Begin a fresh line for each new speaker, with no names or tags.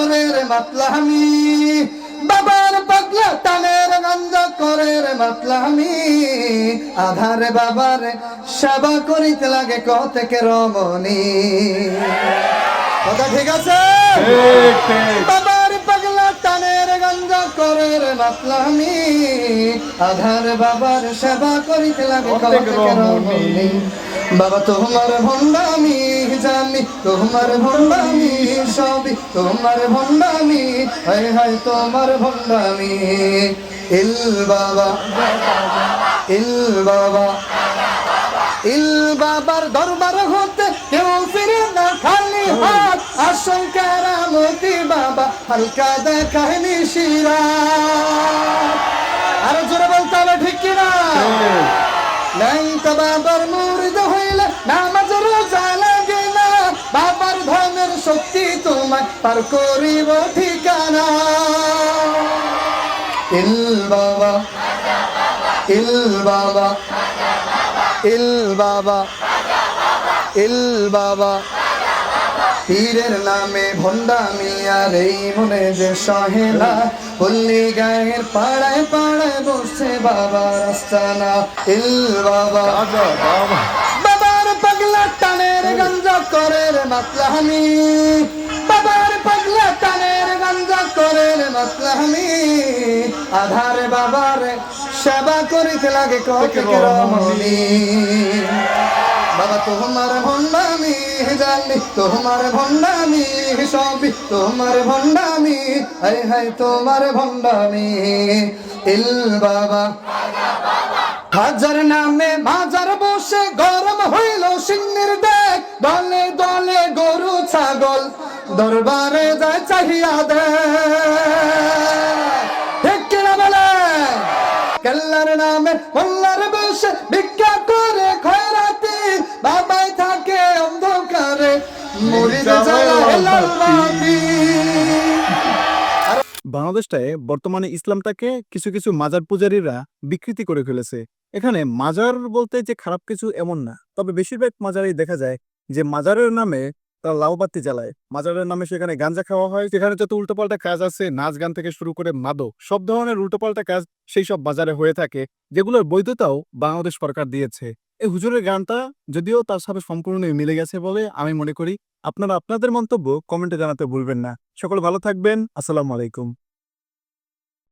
করে রে মাতলামি বাবার পাগলা টানের গন্ধ করে রে মাতলামি আধারে বাবার সেবা করিতে লাগে কতকে রমণী। কথা ঠিক আছে? পাগলা টানের গঞ্জা করে রে মাতলামি আধার বাবার সেবা করিতে লাগে
প্রত্যেক
কতকে
রমণী।
রমণী। বাবা তোমার ভণ্ডামি জানি তোমার ভণ্ডামি সবই তোমার ভণ্ডামি হায় হায় তোমার ভণ্ডামি ইল বাবা ইল বাবা ইল বাবার দরবার হতে কেউ ফিরে না খালি হাত আশঙ্কার মতি বাবা হালকা দেখায় নিশিরা আরও জোরে বলতে হবে, ঠিক কিনা নাই তো বাবার মুরিদ হইলে নামাজ রোজা লাগে না। বাবার ধনের শক্তি তোমায় পার করিব ঠিকানা। ইল বাবা ইল বাবা ইল বাবা ইল বাবা। পীরের নামে ভণ্ডামি আর এই মনে যে সহেলা পল্লী গায়ের পাড়ায় পাড়ায় বসছে বাবার আস্তানা ইল বাবা।
বাবা।
বাবার পাগলা টানের গঞ্জা করে রে মাতলাহানি বাবার পাগলা টানের গঞ্জা করে রে মাতলাহানি আধারে বাবার সেবা করিতে লাগে কত রমণী বাবা তোমার ভণ্ডামি জানি, তোমার ভণ্ডামি, সবই তোমার ভণ্ডামি। হায় হায় তোমার ভণ্ডামি। ইল বাবা। হাজার নামে মাজার বসে গরম হইল সিংহের দেখ দলে দলে গরু, ছাগল, দরবারে যায় চাহিয়া দে। কেল্লার নামে মোল্লার বসে ভিক্ষা করে খয়রাতি বাবাই থাকে অন্ধকারে বাতি।
বাংলাদেশটায় বর্তমানে ইসলামটাকে কিছু কিছু মাজার পূজারীরা বিকৃতি করে ফেলেছে। এখানে মাজার বলতে যে খারাপ কিছু এমন না তবে বেশিরভাগ মাজারেই দেখা যায় যে মাজারের নামে তারা লাউ বাতি জ্বালায়। মাজারের নামে সেখানে গাঞ্জা খাওয়া হয় সেখানে যত উল্টোপাল্টা কাজ আছে নাচ গান থেকে শুরু করে মাদক সব ধরনের উল্টোপাল্টা কাজ সেই সব বাজারে হয়ে থাকে যেগুলোর বৈধতাও বাংলাদেশ সরকার দিয়েছে। এই হুজুরের গানটা যদিও তার সাথে সম্পূর্ণই মিলে গেছে বলে আমি মনে করি, আপনারা আপনাদের মন্তব্য কমেন্টে জানাতে ভুলবেন না। সকল ভালো থাকবেন, আসসালামু আলাইকুম।